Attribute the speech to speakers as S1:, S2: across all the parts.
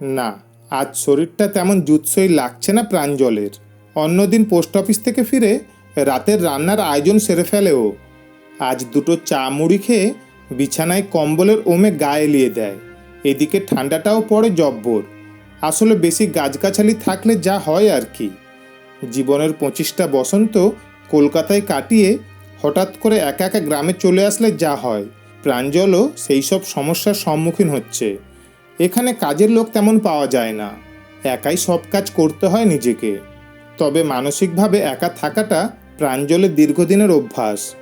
S1: না, আজ শরীরটা তেমন জুৎসই লাগছে না প্রাঞ্জলের অন্যদিন পোস্ট অফিস থেকে ফিরে রাতের রান্নার আয়োজন সেরে ফেলেও আজ দুটো চা মুড়ি খেয়ে বিছানায় কম্বলের ওমে গায়ে এলিয়ে দেয়। এদিকে ঠান্ডাটাও পড়ে জব্বর। আসলে বেশি গাছগাছালি থাকলে যা হয় আর কি। জীবনের পঁচিশটা বসন্ত কলকাতায় কাটিয়ে হঠাৎ করে একা একা গ্রামে চলে আসলে যা হয়। প্রাঞ্জলও সেই সব সমস্যার সম্মুখীন হচ্ছে। এখানে কাজের লোক তেমন পাওয়া যায় না। একাই সব কাজ করতে হয় নিজেকে। তবে মানসিকভাবে একা থাকাটা প্রাঞ্জলের দীর্ঘদিনের অভ্যাস।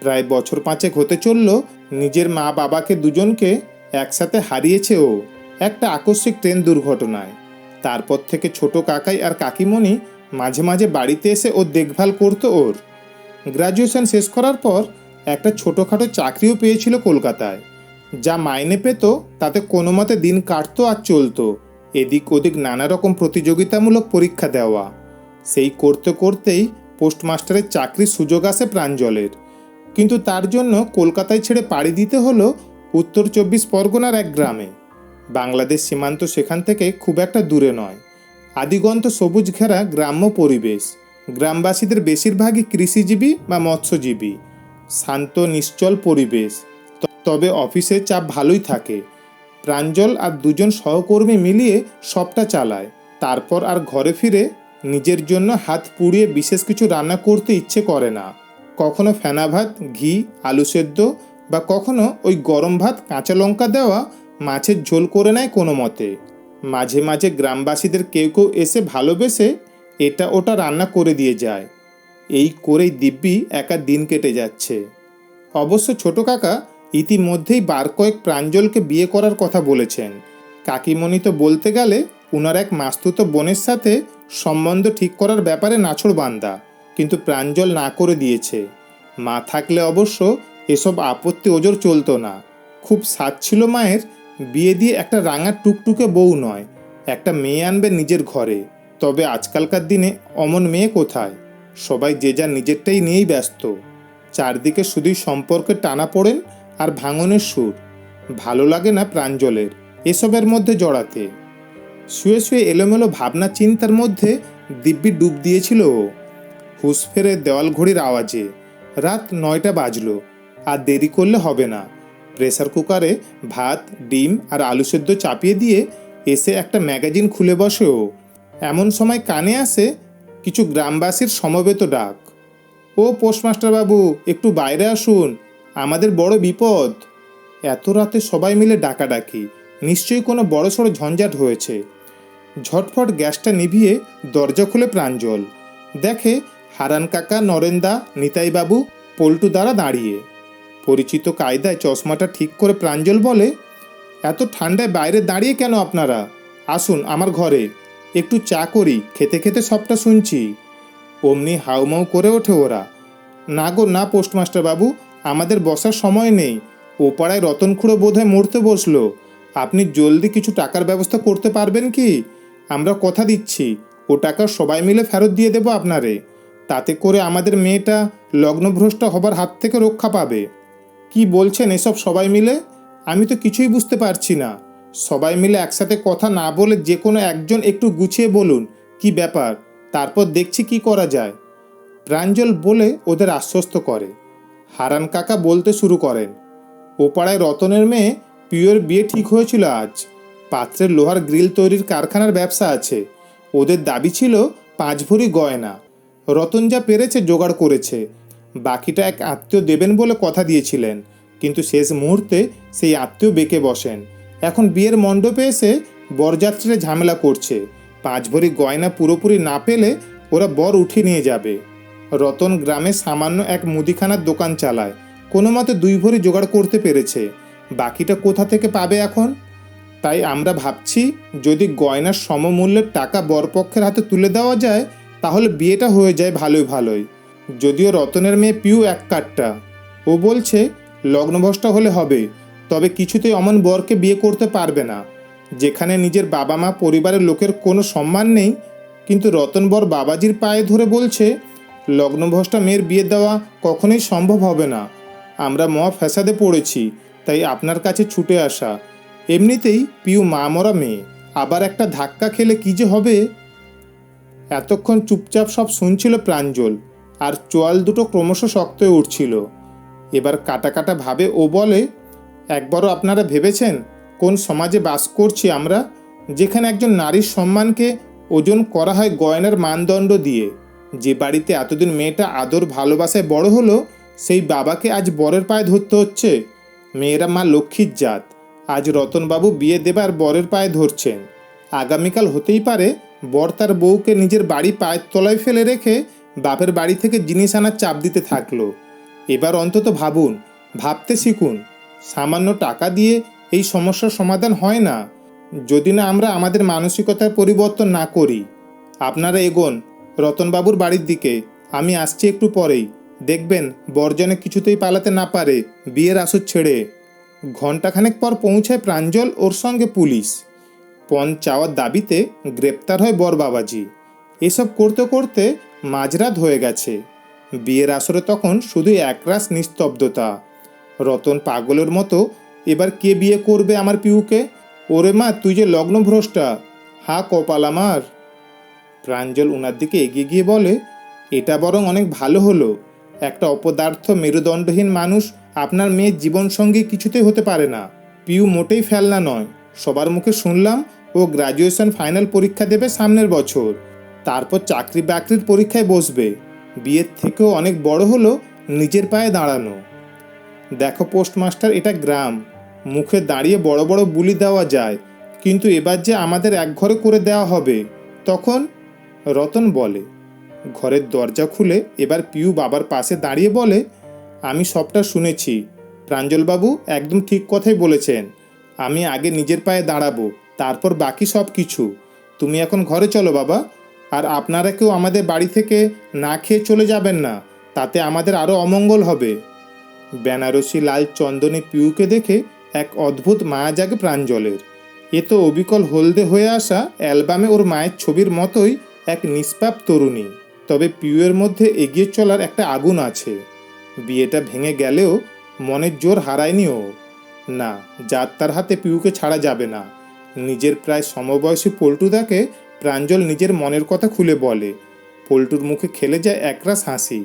S1: প্রায় বছর পাঁচেক হতে চলল, নিজের মা বাবাকে দুজনকে একসাথে হারিয়েছে ও। একটা আকস্মিক ট্রেন দুর্ঘটনায়। তারপর থেকে ছোট কাকাই আর কাকিমণি মাঝে মাঝে বাড়িতে এসে ওর দেখভাল করতো ওর। গ্র্যাজুয়েশন শেষ করার পর একটা ছোটোখাটো চাকরিও পেয়েছিল কলকাতায়। যা মাইনে পেত, তাতে কোনো মতে দিন কাটতো আর চলতো। এদিক ওদিক নানা রকম প্রতিযোগিতামূলক পরীক্ষা দেওয়া। সেই করতে করতেই পোস্টমাস্টারের চাকরির সুযোগ আসে প্রাঞ্জলের। কিন্তু তার জন্য কলকাতায় ছেড়ে পাড়ি দিতে হলো উত্তর চব্বিশ পরগনার এক গ্রামে। বাংলাদেশ সীমান্ত সেখান থেকে খুব একটা দূরে নয়। আদিগন্ত সবুজ ঘেরা গ্রাম্য পরিবেশ। গ্রামবাসীদের বেশিরভাগই কৃষিজীবী বা মৎস্যজীবী। শান্ত, নিশ্চল পরিবেশ। তবে অফিসে চাপ ভালোই থাকে। প্রাঞ্জল আর দুজন সহকর্মী মিলিয়ে সবটা চালায়। তারপর আর ঘরে ফিরে নিজের জন্য হাত পুড়িয়ে বিশেষ কিছু রান্না করতে ইচ্ছে করে না। কখনো ফেনা ভাত, ঘি, আলু সেদ্ধ বা কখনো ওই গরম ভাত, কাঁচা লঙ্কা দেওয়া মাছের ঝোল করে নেয় কোনো মতে। মাঝে মাঝে গ্রামবাসীদের কেউ কেউ এসে ভালোবেসে এটা ওটা রান্না করে দিয়ে যায়। এই করেই দিব্যি একা দিন কেটে যাচ্ছে। অবশ্য ছোট কাকা ইতিমধ্যেই বার কয়েক প্রাঞ্জলকে বিয়ে করার কথা বলেছেন। কাকিমণি তো বলতে গেলে উনার এক মাস্তুত বোনের সাথে সম্বন্ধ ঠিক করার ব্যাপারে নাছড় বান্দা কিন্তু প্রাঞ্জল না করে দিয়েছে। মা থাকলে অবশ্য এসব আপত্তি ওজোর চলতো না। খুব সাত ছিল মায়ের বিয়ে দিয়ে একটা রাঙা টুকটুকে বউ নয়, একটা মেয়ে আনবে নিজের ঘরে। তবে আজকালকার দিনে অমন মেয়ে কোথায়? সবাই যে যার নিজেরটাই নিয়েই ব্যস্ত। চারদিকে শুধুই সম্পর্কে টানা পড়েন আর ভাঙনের সুর। ভালো লাগে না প্রাঞ্জলের, এসবের মধ্যে জড়াতে। শুয়ে শুয়ে এলোমেলো ভাবনা চিন্তার মধ্যে দিব্যি ডুব দিয়েছিল ও। হুঁশ ফেরে দেওয়াল ঘড়ির আওয়াজে রাত নয়টা বাজলো, আর দেরি করলে হবে না। প্রেসার কুকারে ভাত, ডিম আর আলু সেদ্ধ চাপিয়ে দিয়ে এসে একটা ম্যাগাজিন খুলে বসে ও। এমন সময় কানে আসে কিছু গ্রামবাসীর সমবেত ডাক। ও পোস্টমাস্টার বাবু একটু বাইরে আসুন আমাদের বড় বিপদ। এত রাতে সবাই মিলে ডাকাডাকি। নিশ্চয়ই কোনো বড়সড় ঝঞ্ঝাট হয়েছে। ঝটফট গ্যাসটা নিভিয়ে দরজা খুলে প্রাঞ্জল দেখে হারান কাকা, নরেন্দা, নিতাইবাবু, পল্টু দ্বারা দাঁড়িয়ে। পরিচিত কায়দায় চশমাটা ঠিক করে প্রাঞ্জল বলে, এত ঠান্ডায় বাইরে দাঁড়িয়ে কেন আপনারা? আসুন আমার ঘরে। একটু চা করি, খেতে খেতে সবটা শুনছি। অমনি হাউমাউ করে ওঠে ওরা। না গো, না পোস্টমাস্টার বাবু আমাদের বসার সময় নেই। ও পাড়ায় রতন খুঁড়ো বোধহয় মরতে বসল। আপনি জলদি কিছু টাকার ব্যবস্থা করতে পারবেন কি? আমরা কথা দিচ্ছি। ও টাকা সবাই মিলে ফেরত দিয়ে দেবো আপনারে। তাতে করে আমাদের মেয়েটা লগ্নভ্রষ্ট হবার হাত থেকে রক্ষা পাবে। কি বলছেন এসব সবাই মিলে? আমি তো কিছুই বুঝতে পারছি না। সবাই মিলে একসাথে কথা না বলে যে কোনো একজন একটু গুছিয়ে বলুন, কি ব্যাপার? তারপর দেখছি কি করা যায়। প্রাঞ্জল বলে ওদের আশ্বস্ত করে। হারান কাকা বলতে শুরু করেন। ও পাড়ায় রতনের মেয়ে পিওর বিয়ে ঠিক হয়েছিল আজ। পাত্রের লোহার গ্রিল তৈরির কারখানার ব্যবসা আছে। ওদের দাবি ছিল পাঁচ ভরি গয়না। রতন যা পেরেছে জোগাড় করেছে। বাকিটা এক আত্মীয় দেবেন বলে কথা দিয়েছিলেন। কিন্তু শেষ মুহূর্তে সেই আত্মীয় বেঁকে বসেন। এখন বিয়ের মণ্ডপে এসে বরযাত্রীরা ঝামেলা করছে। পাঁচ ভরি গয়না পুরোপুরি না পেলে ওরা বর উঠিয়ে নিয়ে যাবে। রতন গ্রামে সামান্য এক মুদিখানার দোকান চালায়। কোনো মতে দুই ভরি জোগাড় করতে পেরেছে। বাকিটা কোথা থেকে পাবে এখন? তাই আমরা ভাবছি, যদি গয়নার সমমূল্যের টাকা বরপক্ষের হাতে তুলে দেওয়া যায়, তাহলে বিয়েটা হয়ে যায় ভালোই ভালোই। যদিও রতনের মেয়ে পিউ এক কাঠটা। ও বলছে, লগ্নভ্রষ্টা হলে হবে, তবে কিছুতেই অমন বরকে বিয়ে করতে পারবে না। যেখানে নিজের বাবা মা পরিবারের লোকের কোনো সম্মান নেই, কিন্তু রতন বর বাবাজির পায়ে ধরে বলছে লগ্নভ্রষ্টা মেয়ের বিয়ে দেওয়া কখনোই সম্ভব হবে না। আমরা মহা ফ্যাসাদে পড়েছি, তাই আপনার কাছে ছুটে আসা। এমনিতেই পিউ মা মরা মেয়ে, আবার একটা ধাক্কা খেলে কি যে হবে? এতক্ষণ চুপচাপ সব শুনছিল প্রাঞ্জল, আর চোয়াল দুটো ক্রমশ শক্ত হয়ে উঠছিল। এবার কাটা কাটা ভাবে ও বলে, একবারও আপনারা ভেবেছেন কোন সমাজে বাস করছি আমরা, যেখানে একজন নারীর সম্মানকে ওজন করা হয় গয়নার মানদণ্ড দিয়ে? যে বাড়িতে এতদিন মেয়েটা আদর ভালোবাসায় বড় হলো, সেই বাবাকে আজ বরের পায়ে ধরতে হচ্ছে। মেয়েরা মা লক্ষ্মীর জাত। আজ রতনবাবু বিয়ে দেবার বরের পায়ে ধরছেন। আগামীকাল হতেই পারে, বর তার বউকে নিজের বাড়ি পায়ের তলায় ফেলে রেখে বাপের বাড়ি থেকে জিনিস আনার চাপ দিতে থাকল। এবার অন্তত ভাবুন, ভাবতে শিখুন। সামান্য টাকা দিয়ে এই সমস্যার সমাধান হয় না। যদি না আমরা আমাদের মানসিকতার পরিবর্তন না করি। আপনারা এগোন। রতনবাবুর বাড়ির দিকে। আমি আসছি একটু পরেই। দেখবেন, বর্জনে কিছুতেই পালাতে না পারে বিয়ের আসর ছেড়ে। ঘণ্টাখানেক পর পৌঁছায় প্রাঞ্জল, ওর সঙ্গে পুলিশ। পণ চাওয়ার দাবিতে গ্রেপ্তার হয় বর বাবাজি। এসব করতে করতে মাঝরাত হয়ে গেছে। বিয়ের আসরে তখন শুধু একরাশ নিস্তব্ধতা। রতন পাগলের মতো, এবার কে বিয়ে করবে আমার পিউকে? ওরে মা, তুই যে লগ্নভ্রষ্টা। হা, কপাল আমার। প্রাঞ্জল উনার দিকে এগিয়ে গিয়ে বলে, এটা বরং অনেক ভালো হলো। একটা অপদার্থ মেরুদণ্ডহীন মানুষ আপনার মেয়ের জীবনসঙ্গী কিছুতেই হতে পারে না। পিউ মোটেই ফেলনা নয়। সবার মুখে শুনলাম ও গ্র্যাজুয়েশন ফাইনাল পরীক্ষা দেবে সামনের বছর। তারপর চাকরি বাকরির পরীক্ষায় বসবে। বিয়ের থেকেও অনেক বড় হলো নিজের পায়ে দাঁড়ানো। দেখো পোস্টমাস্টার, এটা গ্রাম। মুখে দাঁড়িয়ে বড় বড় বুলি দেওয়া যায়। কিন্তু এবার যে আমাদের এক ঘরে করে দেওয়া হবে, তখন রতন বলে, ঘরের দরজা খুলে এবার পিউ বাবার পাশে দাঁড়িয়ে বলে, আমি সবটা শুনেছি। প্রাঞ্জলবাবু একদম ঠিক কথাই বলেছেন। আমি আগে নিজের পায়ে দাঁড়াবো, তারপর বাকি সব কিছু। তুমি এখন ঘরে চলো বাবা, আর আপনারা কেউ আমাদের বাড়ি থেকে না খেয়ে চলে যাবেন না, তাতে আমাদের আরও অমঙ্গল হবে। বেনারসি লাল চন্দনে পিউকে দেখে এক অদ্ভুত মায়া জাগে প্রাঞ্জলের। এ তো অবিকল হলদে হয়ে আসা অ্যালবামে ওর মায়ের ছবির মতোই এক নিষ্পাপ তরুণী। তবে পিউয়ের মধ্যে এগিয়ে চলার একটা আগুন আছে। বিয়েটা ভেঙে গেলেও মনের জোর হারায়নি ও। না যার তার হাতে পিউকে ছাড়া যাবে না। নিজের প্রায় সমবয়সী পল্টুদাকে প্রাঞ্জল নিজের মনের কথা খুলে বলে। পল্টুর মুখে খেলে যায় একরাশ হাসি।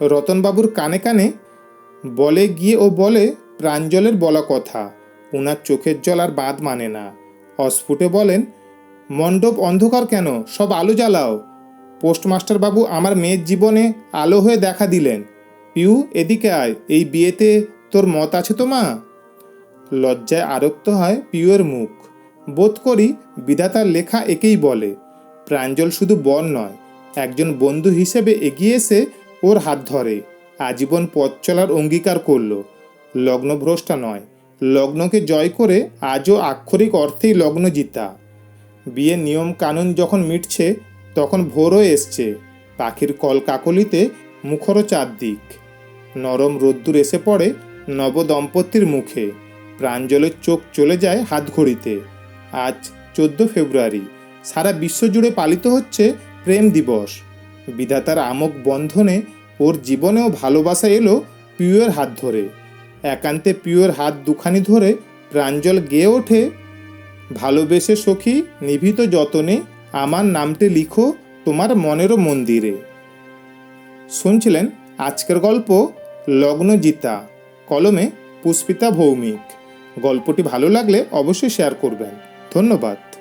S1: রতনবাবুর কানে কানে বলে গিয়ে ও বলে, প্রাঞ্জলের বলা কথা। উনার চোখের জল আর বাঁধ মানে না। অস্ফুটে বলেন মণ্ডপ অন্ধকার কেন? সব আলো জ্বালাও। পোস্টমাস্টার বাবু আমার মেয়ের জীবনে আলো হয়ে দেখা দিলেন। পিউ, এদিকে আয়, এই বিয়েতে তোর মত আছে তো মা? লজ্জায় আরক্ত হয় পিউয়ের মুখ। বোধ করি বিধাতার লেখা একেই বলে, প্রাঞ্জল শুধু বর নয়, একজন বন্ধু হিসেবে এগিয়ে এসে ওর হাত ধরে, আজীবন পথ চলার অঙ্গীকার করল। লগ্নভ্রষ্টা নয়, লগ্নকে জয় করে আজও আক্ষরিক অর্থেই লগ্ন জিতা বিয়ের নিয়ম কানুন যখন মিটছে, তখন ভোরও এসছে। পাখির কলকাকলিতে মুখরও চারদিক। নরম রোদ্দুর এসে পড়ে নবদম্পতির মুখে। প্রাঞ্জলের চোখ চলে যায় হাত ঘড়িতে আজ চোদ্দ ফেব্রুয়ারি। সারা বিশ্বজুড়ে পালিত হচ্ছে প্রেম দিবস। বিধাতার আমক বন্ধনে ওর জীবনেও ভালোবাসা এলো পিউয়ের হাত ধরে। একান্তে পিউয়ের হাত দুখানি ধরে প্রাঞ্জল গেয়ে ওঠে ভালোবেসে সখী, নিভিত যতনে, আমার নামটি লিখো তোমার মনেরও মন্দিরে। শুনছিলেন আজকের গল্প লগ্নজিতা কলমে পুষ্পিতা ভৌমিক। গল্পটি ভালো লাগলে অবশ্যই শেয়ার করবেন। ধন্যবাদ।